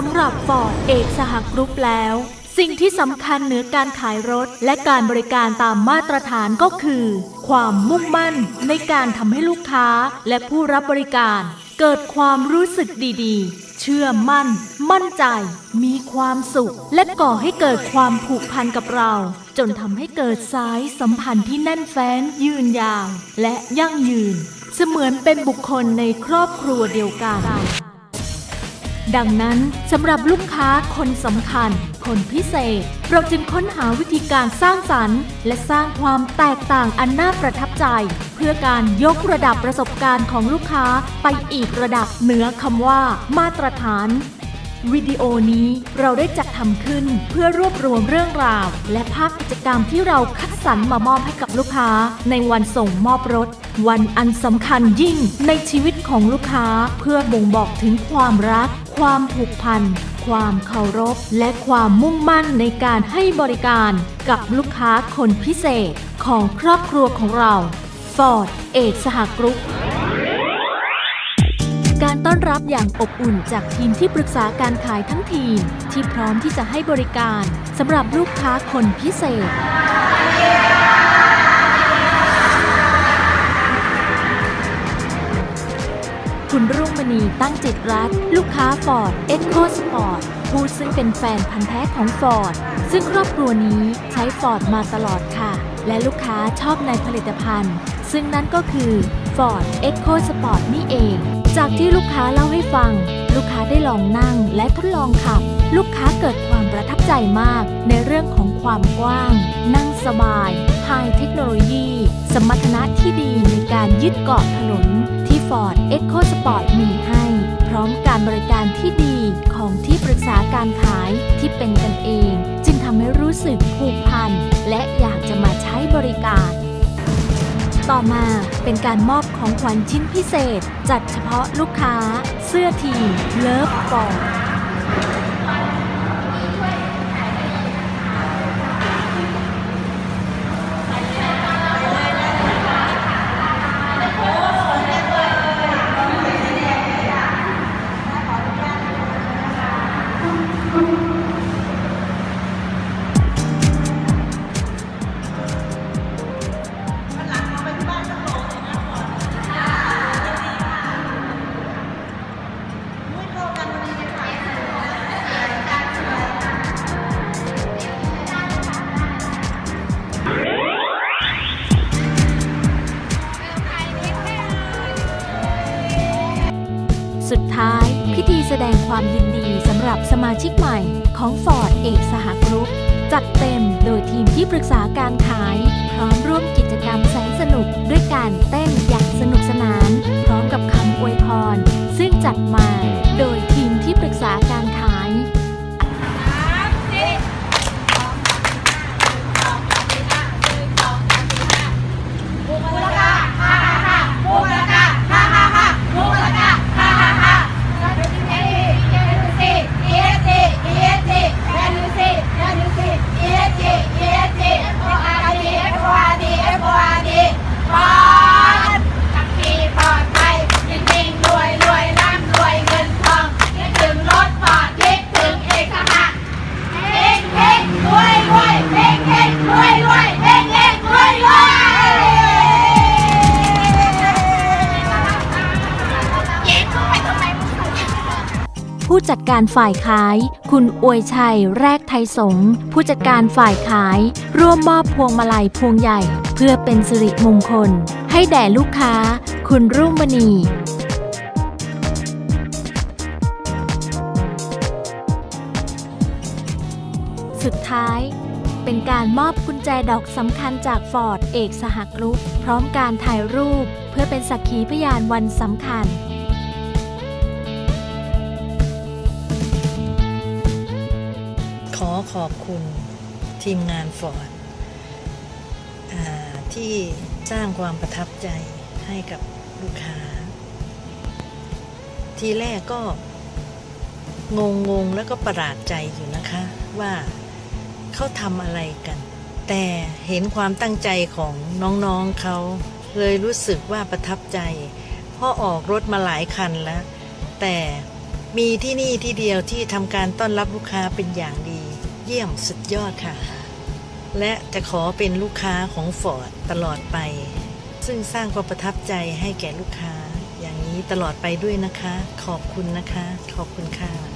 สำหรับฟอร์ดเอกสหกรุ๊ปแล้ว สิ่งที่สำคัญเหนือการขายรถและการบริการตามมาตรฐานก็คือ ความมุ่งมั่นในการทำให้ลูกค้าและผู้รับบริการ เกิดความรู้สึกดีๆ เชื่อมั่น มั่นใจ มีความสุข และก่อให้เกิดความผูกพันกับเรา จนทำให้เกิดสายสัมพันธ์ที่แน่นแฟ้นยืนยาว และยั่งยืน เสมือนเป็นบุคคลในครอบครัวเดียวกัน ดังนั้นสำหรับลูกค้าคนสำคัญ คนพิเศษ เราจึงค้นหาวิธีการสร้างสรรค์ และสร้างความแตกต่างอันน่าประทับใจ เพื่อการยกระดับประสบการณ์ของลูกค้าไปอีกระดับเหนือคำว่า มาตรฐานวิดีโอนี้เราได้จัดทำขึ้นเพื่อรวบรวมเรื่องราว และภาพกิจกรรมที่เราคัดสรรมามอบให้กับลูกค้า ในวันส่งมอบรถ วันอันสำคัญยิ่งในชีวิตของลูกค้าเพื่อบ่งบอกถึงความรัก ความผูกพัน ความเคารพ และความมุ่งมั่นในการให้บริการกับลูกค้าคนพิเศษของครอบครัวของเรา Ford เอกสหกรุ๊ปการต้อนรับอย่างอบอุ่นจากทีมที่ปรึกษาการขายทั้งทีม ที่พร้อมที่จะให้บริการสำหรับลูกค้าคนพิเศษ คุณรุ่งมณีตั้งจิตรัตน์ลูก ค้า Ford Echo Sport ผู้ซึ่งเป็นแฟนพันธ์แท้ของ Ford ซึ่งครอบครัวนี้ใช้ Ford มาตลอดค่ะ และลูกค้าชอบในผลิตภัณฑ์ ซึ่งนั่นก็คือ Ford Echo Sport นี่เอง จากที่ลูกค้าเล่าให้ฟัง ลูกค้าได้ลองนั่งและทดลองขับ ลูกค้าเกิดความประทับใจมากในเรื่องของความกว้าง นั่งสบายไฮเทคโนโลยี สมรรถนะที่ดีในการยึดเกาะถนนที่ Ford Echo Sport มี ร้อมการบริการที่ดีของที่ปรึกษาการขายที่เป็นกันเอง จึงทำให้รู้สึกผูกพัน และอยากจะมาใช้บริการ ต่อมาเป็นการมอบของขวัญชิ้นพิเศษ จัดเฉพาะลูกค้า เสื้อทีมเลิฟฟอร์ สุดท้าย พิธีแสดงความยินดีสำหรับสมาชิกใหม่ของ Ford เอกสหกรุ๊ปจัดเต็มโดยทีมที่ปรึกษาการขาย พร้อมร่วมกิจกรรมแสนสนุกด้วยการเต้นอย่างสนุกสนาน จัดการฝ่ายขาย คุณอวยชัย แรกไทยสงผู้จัดการฝ่ายขาย ร่วมมอบพวงมาลัยพวงใหญ่ เพื่อเป็นสิริมงคล ให้แด่ลูกค้า คุณรุ่งมณีสุดท้ายเป็นการมอบกุญแจดอกสำคัญจากฟอร์ดเอกสหกรุ๊ปพร้อมการถ่ายรูป เพื่อเป็นสักขีพยานวันสำคัญ ขอขอบคุณทีมงานฟอร์ดที่สร้างความประทับใจให้กับลูกค้า ทีแรกก็งงงๆแล้วก็ประหลาดใจอยู่นะคะว่าเขาทำอะไรกัน แต่เห็นความตั้งใจของน้องๆเขาเลยรู้สึกว่าประทับใจเพราะออกรถมาหลายคันแล้ว แต่มีที่นี่ที่เดียวที่ทำการต้อนรับลูกค้าเป็นอย่างดี เยี่ยมสุดยอดค่ะ และจะขอเป็นลูกค้าของฟอร์ดตลอดไป ซึ่งสร้างความประทับใจให้แก่ลูกค้า อย่างนี้ตลอดไปด้วยนะคะ ขอบคุณนะคะ ขอบคุณค่ะ